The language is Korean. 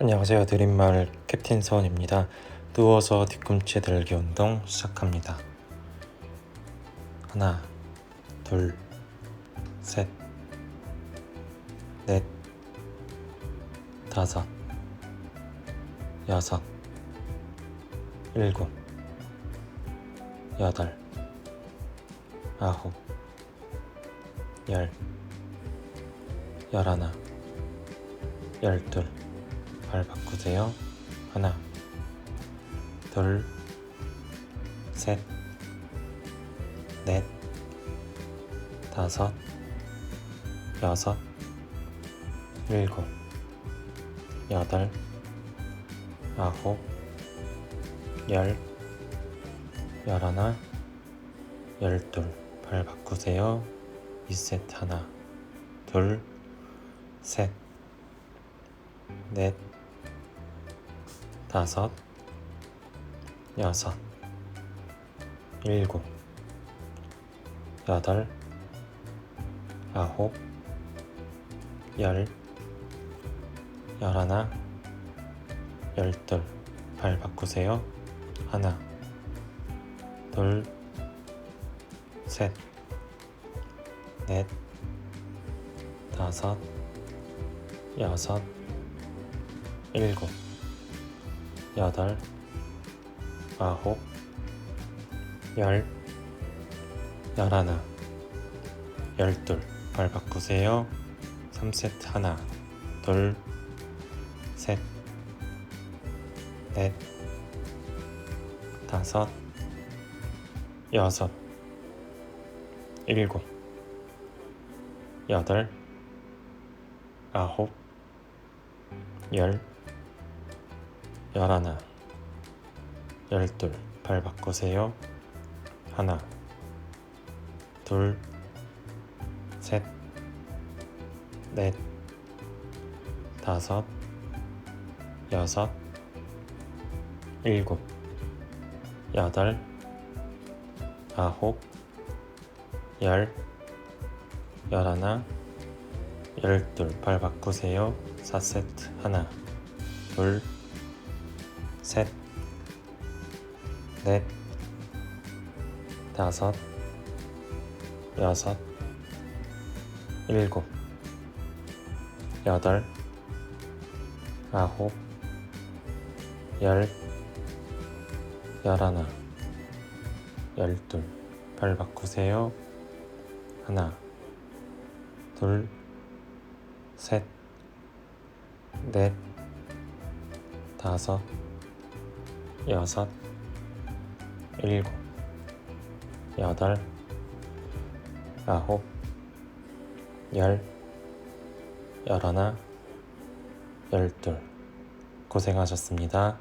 안녕하세요. 드림말 캡틴 서원입니다. 누워서 뒤꿈치 들기 운동 시작합니다. 하나, 둘, 셋, 넷, 다섯, 여섯, 일곱, 여덟, 아홉, 열, 열하나, 열둘, 발 바꾸세요. 하나, 둘, 셋, 넷, 다섯, 여섯, 일곱, 여덟, 아홉, 열, 열하나, 열둘. 발 바꾸세요. 리셋 하나, 둘, 셋, 넷, 다섯, 여섯, 일곱, 여덟, 아홉, 열, 열하나, 열둘. 발 바꾸세요. 하나, 둘, 셋, 넷, 다섯, 여섯, 일곱, 여덟, 아홉, 열, 열하나, 열둘. 발 바꾸세요. 3세트 하나, 둘, 셋, 넷, 다섯, 여섯, 일곱, 여덟, 아홉, 열, 열하나, 열둘. 발 바꾸세요. 하나, 둘, 셋, 넷, 다섯, 여섯, 일곱, 여덟, 아홉, 열, 열하나, 열둘. 발 바꾸세요. 4세트. 하나, 둘, 셋, 넷, 다섯, 여섯, 일곱, 여덟, 아홉, 열, 열하나, 열둘. 발 바꾸세요. 하나, 둘, 셋, 넷, 다섯, 여섯, 일곱, 여덟, 아홉, 열, 열하나, 열둘. 고생하셨습니다.